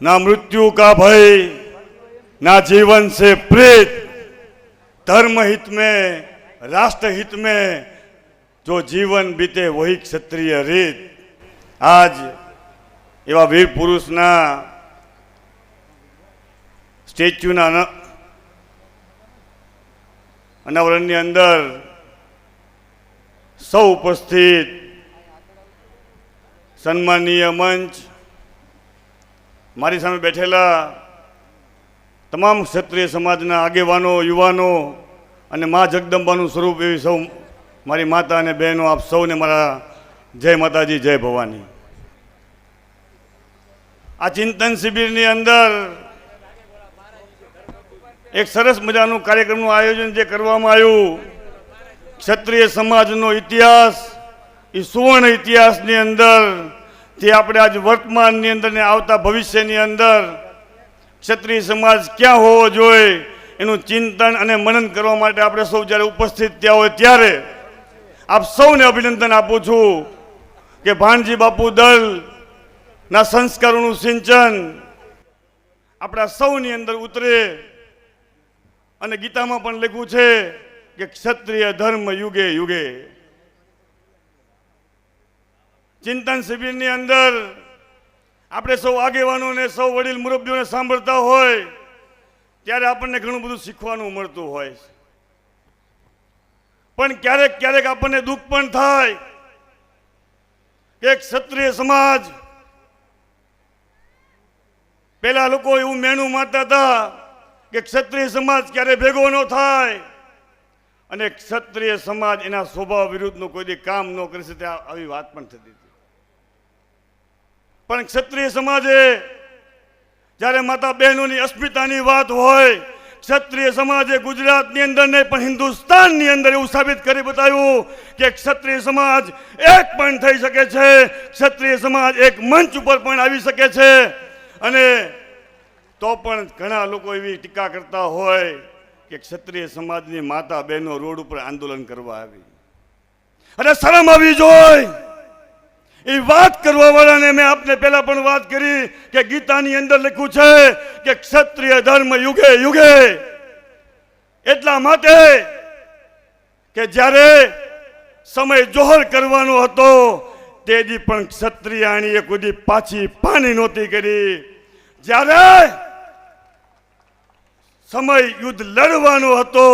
ना मृत्यु का भय ना जीवन से प्रेत धर्म हित में राष्ट्र हित में जो जीवन बीते वही ક્ષત્રિય રીત આજ એવા વીર પુરુષના સ્ટેચ્યુના અન- અનાવરણની અંદર સૌ ઉપસ્થિત સન્માનીય મંચ મારી સામે બેઠેલા તમામ ક્ષત્રિય સમાજના આગેવાનો, યુવાનો અને મા જગદંબાનું સ્વરૂપ એવી સૌ મારી માતા અને બહેનો, આપ સૌને મારા જય માતાજી, જય ભવાની. આ ચિંતન શિબિરની અંદર એક સરસ મજાનું કાર્યક્રમનું આયોજન જે કરવામાં આવ્યું, ક્ષત્રિય સમાજનો ઇતિહાસ એ સુવર્ણ ઇતિહાસની અંદર તે આપણે આજ વર્તમાનની અંદર ને આવતા ભવિષ્યની અંદર ક્ષત્રિય સમાજ ક્યાં હોવો જોઈએ, એનું ચિંતન અને મનન કરવા માટે આપણે સૌ જ્યારે ઉપસ્થિત ત્યાં હોય ત્યારે આપ સૌને અભિનંદન આપું છું કે ભાણજી બાપુ દલના સંસ્કારોનું સિંચન આપણા સૌની અંદર ઉતરે અને ગીતામાં પણ લખ્યું છે કે ક્ષત્રિય ધર્મ યુગે યુગે. ચિંતન શિબિરની અંદર આપણે સૌ આગેવાનોને, સૌ વડીલ મુરબ્બીઓને સાંભળતા હોય, ત્યારે આપણને ઘણું બધું શીખવાનું મળતું હોય છે. પણ ક્યારેક ક્યારેક આપણને દુઃખ પણ થાય એક ક્ષત્રિય સમાજ, પેલા લોકો એવું મેનું માનતા હતા કે ક્ષત્રિય સમાજ ક્યારે ભેગો ન થાય અને ક્ષત્રિય સમાજ એના સ્વભાવ વિરુદ્ધનું કોઈ કામ ન કરી શકે આવી વાત પણ થતી પણ ક્ષત્રિય સમાજે જ્યારે માતા બહેનોની અસ્મિતાની વાત હોય, ક્ષત્રિય સમાજે ગુજરાતની અંદર નહીં, પણ હિન્દુસ્તાનની અંદર એવું સાબિત કરી બતાવ્યું કે ક્ષત્રિય સમાજ એક પણ થઈ શકે છે, ક્ષત્રિય સમાજ એક મંચ ઉપર પણ આવી શકે છે. અને તો પણ ઘણા લોકો એવી ટીકા કરતા હોય કે ક્ષત્રિય સમાજની માતા બહેનો રોડ ઉપર આંદોલન કરવા આવી. અને શરમ આવી જોઈ એ વાત કરવા વાળાને મેં આપને પહેલા પણ વાત કરી કે ગીતાની અંદર લખ્યું છે કે ક્ષત્રિય ધર્મ યુગે યુગે. એટલા માટે કે જ્યારે સમય જોહર કરવાનો હતો તેથી પણ ક્ષત્રિયાણીએ કુદી પાછી પાણી નહોતી કરી. જ્યારે સમય યુદ્ધ લડવાનો હતો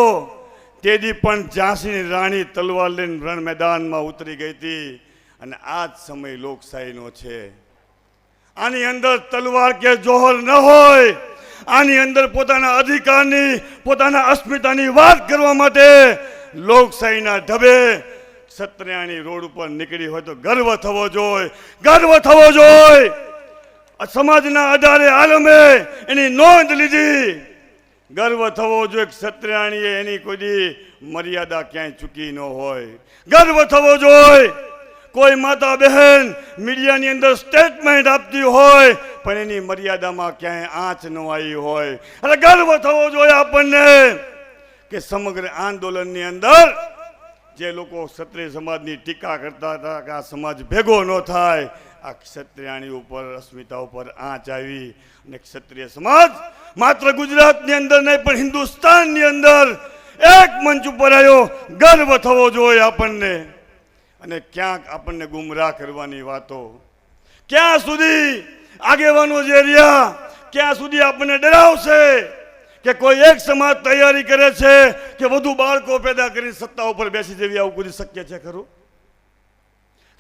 તેથી પણ ઝાંસીની રાણી તલવાર લઈને રણ મેદાનમાં ઉતરી ગઈ હતી. અને આ જ સમય લોકશાહીનો છે. આની અંદર તલવાર કે જોહર ન હોય, આની અંદર પોતાના અધિકારની, પોતાના અસ્મિતાની વાત કરવા માટે લોકશાહીના ઢબે ક્ષત્રિયાણી રોડ ઉપર નીકળી હોય તો ગર્વ થવો જોઈએ ગર્વ થવો જોઈએ સમાજના આધારે આલમે એની નોંધ લીધી. ગર્વ થવો જોઈએ ક્ષત્રિયાણીએ એની કોઈ મર્યાદા ક્યાંય ચૂકી ન હોય. ગર્વ થવો જોઈએ કોઈ માતા બહેન મીડિયાની અંદર સ્ટેટમેન્ટ આપતી હોય, પણ એની મર્યાદામાં ક્યાંય આંચ ન આવી હોય. એટલે ગર્વ થવો જોઈએ આપણને કે સમગ્ર આંદોલનની અંદર જે લોકો ક્ષત્રિય સમાજની ટીકા કરતા હતા કે આ સમાજ ભેગો ન થાય, આ ક્ષત્રિયાણી ઉપર, અસ્મિતા ઉપર આંચ આવી અને ક્ષત્રિય સમાજ માત્ર ગુજરાતની અંદર નહીં, પણ હિન્દુસ્તાનની અંદર એક મંચ ઉપર આવ્યો. ગર્વ થવો જોઈએ આપણને. અને ક્યાંક આપણને ગુમરાહ કરવાની વાતો. ક્યાં સુધી આગેવાનો જે રહ્યા, ક્યાં સુધી આપણને ડરાવશે કે કોઈ એક સમાજ તૈયારી કરે છે કે વધુ બાળકો પેદા કરીને સત્તા ઉપર બેસી જવી આવું કોઈ શક્ય છે ખરું?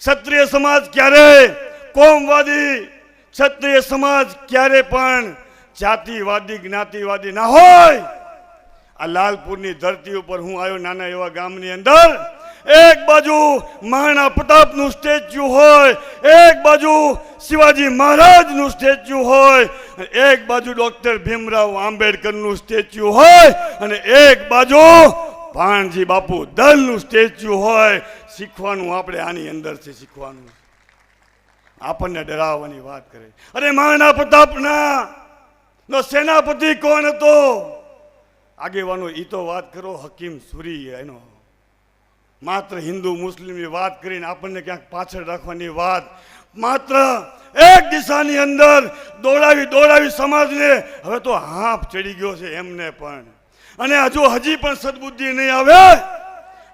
ક્ષત્રિય સમાજ ક્યારે કોમવાદી, ક્ષત્રિય સમાજ ક્યારે પણ જાતિવાદી, જ્ઞાતિવાદી ના હોય. આ લાલપુરની ધરતી ઉપર હું આવ્યો નાના એવા ગામની અંદર એક બાજુ મહારાણા પ્રતાપનું સ્ટેચ્યુ હોય, એક બાજુ શિવાજી મહારાજનું સ્ટેચ્યુ હોય એક બાજુ ડોક્ટર ભીમરાવ આંબેડકરનું સ્ટેચ્યુ હોય, અને એક બાજુ ભાણજી બાપુ દલનું સ્ટેચ્યુ હોય. શીખવાનું આપણે આની અંદર છે, શીખવાનું. આપણને ડરાવવાની વાત કરે. અરે મહારાણા પ્રતાપના, નો સેનાપતિ કોણ હતો? આગેવાનો, ઈ તો વાત કરો, હકીમ સુરી એનો. માત્ર હિન્દુ મુસ્લિમની વાત કરીને આપણને ક્યાંક પાછળ રાખવાની વાત. માત્ર એક દિશાની અંદર દોડાવી દોડાવી સમાજને હવે તો હાંફ ચડી ગયો છે એમને પણ. અને હજુ હજી પણ સદબુદ્ધિ નહીં આવે.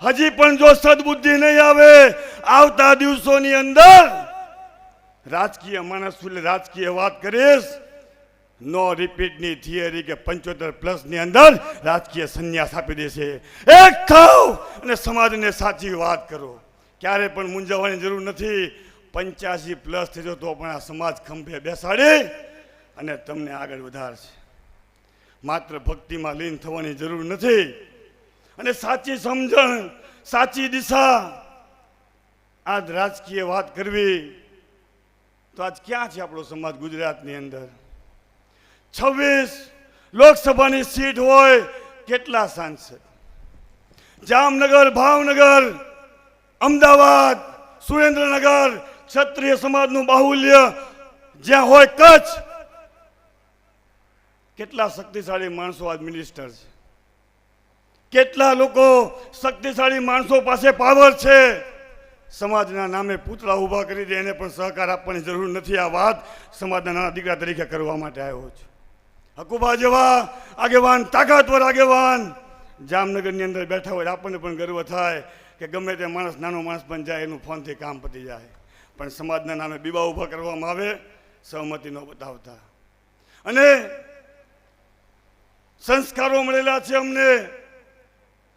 હજી પણ જો સદબુદ્ધિ નહીં આવે, આવતા દિવસોની અંદર રાજકીય માણસ રાજકીય વાત કરીશ. નો રિપીટની થિયરી કે પંચોતેર પ્લસની અંદર રાજકીય સંન્યાસ આપી દેશે. એક થાવ અને સમાજને સાચી વાત કરો. ક્યારે પણ મૂંઝાવવાની જરૂર નથી. પંચ્યાસી પ્લસ થજો તો પણ આ સમાજ ખંભે બેસાડી અને તમને આગળ વધારશે. માત્ર ભક્તિમાં લીન થવાની જરૂર નથી. અને સાચી સમજણ, સાચી દિશા, આજ રાજકીય વાત કરવી, તો આજ ક્યાં છે આપણો સમાજ ગુજરાતની અંદર? છવ્વીસ લોકસભાની સીટ હોય કેટલા સાંસદ? જામનગર, ભાવનગર, અમદાવાદ, સુરેન્દ્રનગર, ક્ષત્રિય સમાજનું બાહુલ્ય જ્યાં હોય કચ્છ. કેટલા શક્તિશાળી માણસો આજ મિનિસ્ટર છે? કેટલા લોકો શક્તિશાળી માણસો પાસે પાવર છે? સમાજના નામે પૂતળા ઊભા કરી દે, એને પણ સહકાર આપવાની જરૂર નથી. આ વાત સમાજના નાના દીકરા તરીકે કરવા માટે આવ્યો છું. હકુબા જેવા આગેવાન, તાકાતવર આગેવાન. જામનગરની અંદર બેઠા હોય આપણને પણ ગર્વ થાય કે ગમે તે માણસ, નાનો માણસ પણ જાય, એનું ફોનથી કામ પતી જાય. પણ સમાજના નામે બીબા ઊભા કરવામાં આવે, સહમતિ ન બતાવતા. અને સંસ્કારો મળેલા છે અમને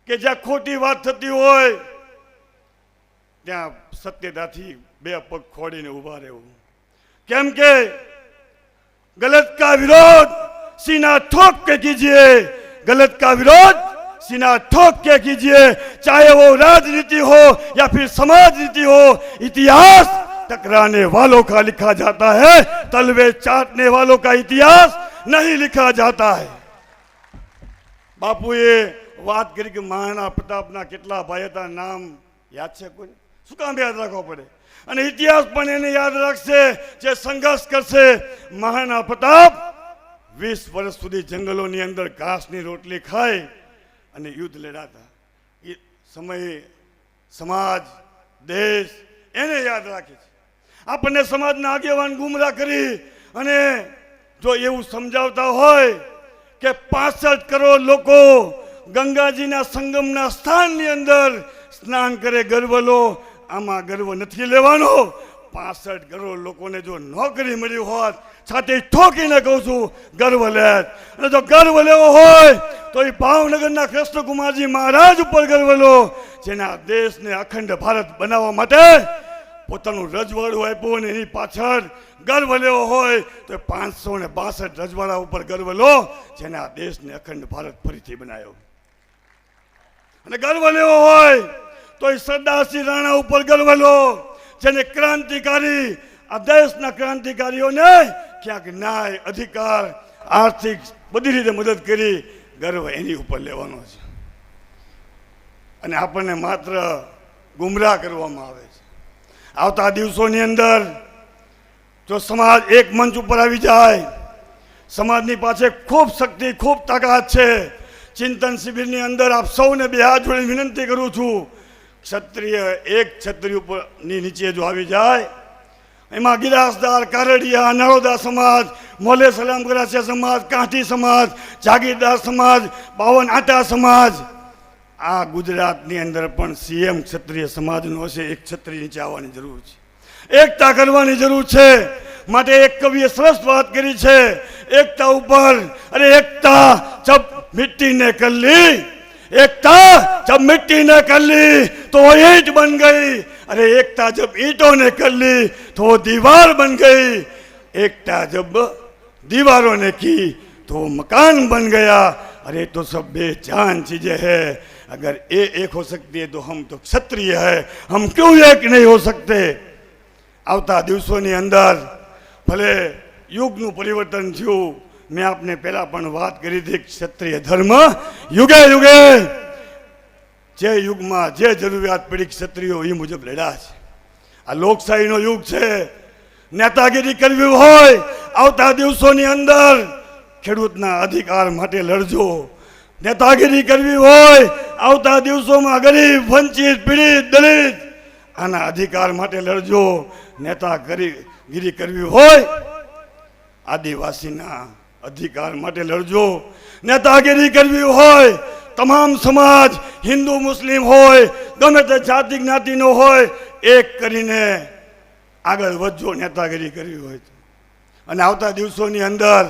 કે જ્યાં ખોટી વાત થતી હોય, ત્યાં સત્યતાથી બે પગ ખોડીને ઊભા રહેવું. કેમ કે ગલત કા વિરોધ सीना ठोक के कीजिए गलत का विरोध सीना ठोक के कीजिए चाहे वो राजनीति हो या फिर समाज नीति हो इतिहास टकराने वालों का लिखा जाता है तलवे चाटने वालों का इतिहास नहीं लिखा जाता है બાપુએ વાત કરી કે મહાના પ્રતાપના કેટલા ભાઈ હતા નામ યાદ છે કોઈ શું કામ યાદ રાખવો પડે અને ઇતિહાસ પણ એને યાદ રાખશે જે સંઘર્ષ કરશે મહાના પ્રતાપ વીસ વર્ષ સુધી જંગલોની અંદર ઘાસની રોટલી ખાઈ અને યુદ્ધ લડાતા એ સમયે સમાજ, દેશ એને યાદ રાખે છે. આપણને સમાજના આગેવાન ગુમરાહ કરી અને જો એવું સમજાવતા હોય કે પાસઠ કરોડ લોકો ગંગાજીના સંગમના સ્થાનની અંદર સ્નાન કરે ગર્વ લો આમાં ગર્વ નથી લેવાનો. પાસઠ કરોડ લોકોને જો નોકરી મળી હોત છાતી ઠોકીને કહું છું, ગર્વ લે અને જો ગર્વ લેવો હોય, તો એ ભાવનગરના કૃષ્ણકુમારજી મહારાજ ઉપર ગર્વ લો, જેના દેશને અખંડ ભારત બનાવવા માટે પોતાનું રજવાડું આપ્યું અને એની પાછળ ગર્વ લેવો હોય, તો પાંચસો ને બાસઠ રજવાડા ઉપર ગર્વ લો, જેને આ દેશને અખંડ ભારત ફરીથી બનાવ્યો. અને ગર્વ લેવો હોય, તો એ સરદારસિંહ રાણા ઉપર ગર્વ લો. જેને ક્રાંતિકારી, આ દેશના ક્રાંતિકારીઓને ક્યાંક ન્યાય, અધિકાર, આર્થિક બધી રીતે મદદ કરી ગર્વ એની ઉપર લેવાનો છે. અને આપણને માત્ર ગુમરાહ કરવામાં આવે છે. આવતા દિવસોની અંદર જો સમાજ એક મંચ ઉપર આવી જાય, સમાજની પાસે ખૂબ શક્તિ, ખૂબ તાકાત છે. ચિંતન શિબિરની અંદર આપ સૌને બે હાથ જોડે વિનંતી કરું છું ક્ષત્રિય એક ક્ષત્રિય ઉપરની નીચે જો આવી જાય, એમાં ગિરાસદાર, કારડિયા નરોદા સમાજ, મોલે સલામ ગરાસિયા સમાજ, કાંઠી સમાજ, જાગીરદાર સમાજ, બાવન આટા સમાજ. આ ગુજરાતની અંદર પણ સીએમ ક્ષત્રિય સમાજનો હશે, એક ક્ષત્રિય નીચે આવવાની જરૂર છે. એકતા કરવાની જરૂર છે. માટે એક કવિએ સરસ વાત કરી છે. એકતા ઉપર અરે એકતા જબ મિટ્ટીને કલ્લી एकता जब मिट्टी ने कर ली तो वो ईंट बन गई अरे एकता जब ईंटों ने कर ली तो वो दीवार बन गई एकता जब दीवारों ने की तो वो मकान बन गया अरे तो सब बेजान चीजें हैं अगर ये एक हो सकती है तो हम तो क्षत्रिय है हम क्यों एक नहीं हो सकते આવતા દિવસોની અંદર ભલે યુગનું પરિવર્તન થયું મેં આપને પહેલાં પણ વાત કરી હતી ક્ષત્રિય ધર્મ, યુગે યુગે જે યુગમાં જે જરૂરિયાત પડી ક્ષત્રિયો એ મુજબ લડ્યા છે. આ લોકશાહીનો યુગ છે. નેતાગીરી કરવી હોય, આવતા દિવસોની અંદર ખેડૂતના અધિકાર માટે લડજો. નેતાગીરી કરવી હોય, આવતા દિવસોમાં ગરીબ, વંચિત, પીડિત, દલિત, આના અધિકાર માટે લડજો. નેતાગીરી કરવી હોય, આદિવાસીના અધિકાર માટે લડજો. નેતાગીરી કરવી હોય, તમામ સમાજ હિન્દુ, મુસ્લિમ હોય, ગમે તે જાતિ, જ્ઞાતિનો હોય, એક કરીને આગળ વધજો નેતાગીરી કરવી હોય અને આવતા દિવસોની અંદર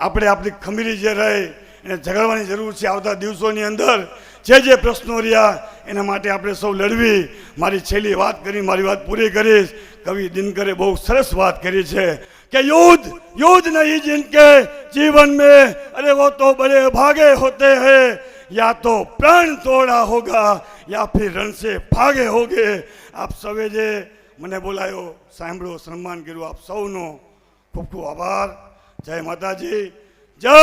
આપણે આપણી ખમીરી જે રહી, એને ઝઘડવાની જરૂર છે, આવતા દિવસોની અંદર જે જે પ્રશ્નો રહ્યા, એના માટે આપણે સૌ લડવી. મારી છેલ્લી વાત કરી, મારી વાત પૂરી કરીશ. કવિ દિનકરે બહુ સરસ વાત કરી છે. કે युद्ध युद्ध नहीं जिनके जीवन में अरे वो तो बड़े भागे होते हैं या तो प्राण तोड़ा होगा या फिर रण से भागे होगे આપ સૌએ જે મને બોલાયો સાંભળો સન્માન કર્યું આપ સૌનો ખૂબ ખૂબ આભાર જય માતાજી જય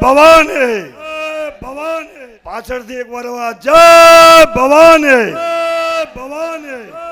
ભવાની જય ભવાની પાછળથી એક વાર અવાજ જય ભવાની જય ભવાની